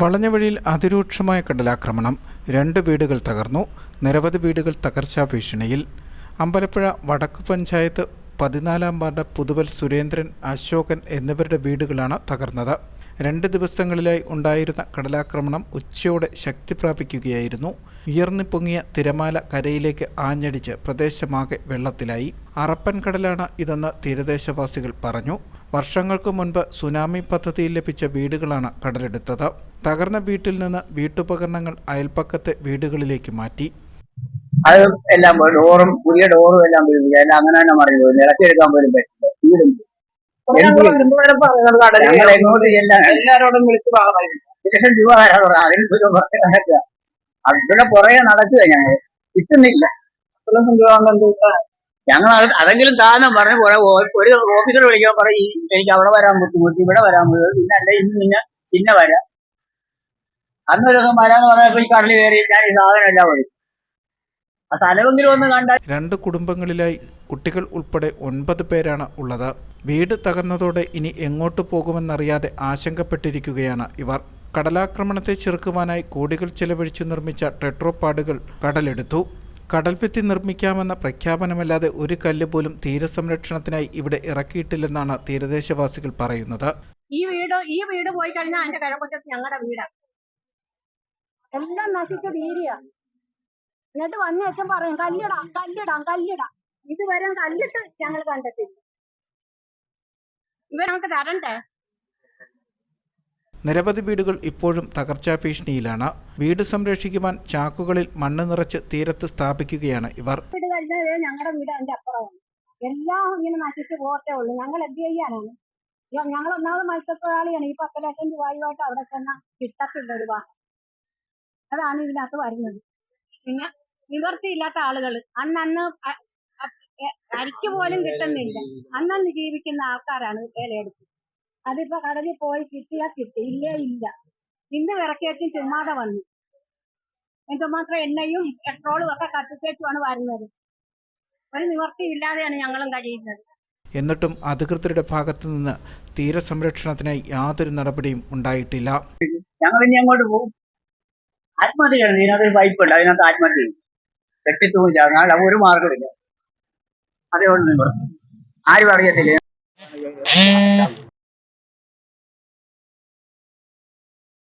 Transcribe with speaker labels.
Speaker 1: വളഞ്ഞ വഴിയിൽ അതിരൂക്ഷമായ കടലാക്രമണം. രണ്ട് വീടുകൾ തകർന്നു. നിരവധി വീടുകൾ തകർച്ചാ ഭീഷണിയിൽ. അമ്പലപ്പുഴ വടക്ക് പഞ്ചായത്ത് പതിനാലാം വാർഡ് പുതുവൽ സുരേന്ദ്രൻ അശോകൻ എന്നിവരുടെ വീടുകളാണ് തകർന്നത്. രണ്ട് ദിവസങ്ങളിലായി ഉണ്ടായിരുന്ന കടലാക്രമണം ഉച്ചയോടെ ശക്തി പ്രാപിക്കുകയായിരുന്നു. ഉയർന്നു പൊങ്ങിയ തിരമാല കരയിലേക്ക് ആഞ്ഞടിച്ച് പ്രദേശമാകെ വെള്ളത്തിലായി. അറപ്പൻ കടലാണ് ഇതെന്ന് തീരദേശവാസികൾ പറഞ്ഞു. വർഷങ്ങൾക്ക് മുൻപ് സുനാമി പദ്ധതിയിൽ ലഭിച്ച വീടുകളാണ് കടലെടുത്തത്. തകർന്ന വീട്ടിൽ നിന്ന് വീട്ടുപകരണങ്ങൾ അയൽപ്പക്കത്തെ വീടുകളിലേക്ക് മാറ്റി.
Speaker 2: അത് എല്ലാം ഡോറും പുതിയ ഡോറും എല്ലാം പോയി എല്ലാം അങ്ങനെ തന്നെ മറിഞ്ഞു പോയി. ഇളക്കിയെടുക്കാൻ പോലും പറ്റില്ല. വീടും. ഞങ്ങൾ എങ്ങോട്ട് ചെല്ലാൻ?
Speaker 3: എല്ലാരോടും വിളിച്ച് പറഞ്ഞു
Speaker 2: ലക്ഷം രൂപ തരാൻ പറഞ്ഞു അതിന് പോലും പുറകെ നടക്കുക. അതിന്റെ പുറകെ നടക്കുക ഞങ്ങൾ കിട്ടുന്നില്ല. ഞങ്ങൾ അത് അതെങ്കിലും താനം പറഞ്ഞു ഒരു ഓഫീസർ വിളിക്കാൻ പറയും എനിക്ക് അവിടെ വരാൻ ബുദ്ധിമുട്ട് ഇവിടെ വരാൻ ബുദ്ധിമുട്ടി പിന്നെ അല്ലെ ഇന്ന് പിന്നെ പിന്നെ വരാം. അന്ന് ഒരു ദിവസം വരാന്ന് പറഞ്ഞപ്പോ ഈ കടലിൽ കയറി ഞാൻ ഈ സാധനം എല്ലാം വരും
Speaker 1: രണ്ട് കുടുംബങ്ങളിലായി കുട്ടികൾ ഉൾപ്പെടെ ഒൻപത് പേരാണ് ഉള്ളത്. വീട് തകർന്നതോടെ ഇനി എങ്ങോട്ട് പോകുമെന്നറിയാതെ ആശങ്കപ്പെട്ടിരിക്കുകയാണ് ഇവർ. കടലാക്രമണത്തെ ചെറുക്കുവാനായി കോടികൾ ചെലവഴിച്ചു നിർമ്മിച്ച ടെട്രോപാഡുകൾ കടലെടുത്തു. കടൽഭിത്തി നിർമ്മിക്കാമെന്ന പ്രഖ്യാപനമല്ലാതെ ഒരു കല്ല് പോലും തീരസംരക്ഷണത്തിനായി ഇവിടെ ഇറക്കിയിട്ടില്ലെന്നാണ് തീരദേശവാസികൾ പറയുന്നത്.
Speaker 4: ഈ വീട് ഈ വീട് പോയി കഴിഞ്ഞാൽ അതിന്റെ ഞങ്ങളുടെ വീടാണ് എല്ലാം നശിച്ചു തീരുക എന്നിട്ട് വന്ന അച്ഛൻ പറയും കല്ലിടാം കല്ലിടാം കല്ലിടാം. ഇതുവരെ കല്ലിട്ട് ഞങ്ങൾ കണ്ടെത്തില്ല ഇവ നമുക്ക് തരണ്ടേ?
Speaker 1: നിരവധി വീടുകൾ ഇപ്പോഴും തകർച്ചാ ഭീഷണിയിലാണ്. വീട് സംരക്ഷിക്കുവാൻ ചാക്കുകളിൽ മണ്ണ് നിറച്ച് തീരത്ത് സ്ഥാപിക്കുകയാണ് ഇവർ.
Speaker 4: വീട് കഴിഞ്ഞാൽ ഞങ്ങളുടെ വീട് അതിന്റെ അപ്പുറമാണ്. എല്ലാം ഇങ്ങനെ നശിച്ചു പോകത്തേ ഉള്ളൂ. ഞങ്ങൾ എന്ത് ചെയ്യാനാണ്? ഞങ്ങൾ ഒന്നാമത് മത്സ്യത്തൊഴിലാളിയാണ്. ഈ പത്ത് ലക്ഷം രൂപയുമായിട്ട് അവിടെ തന്നെ കിട്ടത്തില്ല ഒരുപാട് അതാണ് ഇതിനകത്ത് വരുന്നത്. പിന്നെ നിവർത്തിയില്ലാത്ത ആളുകൾ. അന്നന്ന് അരിക്ക് പോലും കിട്ടുന്നില്ല. അന്നന്ന് ജീവിക്കുന്ന ആൾക്കാരാണ് വേലയെടുത്ത്. അതിപ്പോ കടലിൽ പോയി കിട്ടിയാ കിട്ടി. ഇല്ലേ ഇല്ല. ഇന്ന് വിറക്കേറ്റും ചുമ്മാതെ വന്നു. എന്തുമാത്രം എണ്ണയും പെട്രോളും ഒക്കെ കത്തിച്ചേച്ചുമാണ് വരുന്നത്. ഒരു നിവർത്തിയില്ലാതെയാണ് ഞങ്ങളും കഴിയുന്നത്.
Speaker 1: എന്നിട്ടും അധികൃതരുടെ ഭാഗത്തു നിന്ന് തീരസംരക്ഷണത്തിനായി യാതൊരു നടപടിയും ഉണ്ടായിട്ടില്ല.
Speaker 2: ഞങ്ങൾ ഇനി അങ്ങോട്ട് പോകും. ആത്മഹത്യ ചെയ്യണം. ഇതിനകത്ത് ഒരു പൈപ്പ് ഉണ്ട് അതിനകത്ത് ആത്മഹത്യ ചെയ്യും. കെട്ടിത്തൂങ്ങി അത് ഒരു മാർഗമില്ല അതേ ഉള്ളൂ. ആരും അറിയത്തില്ല.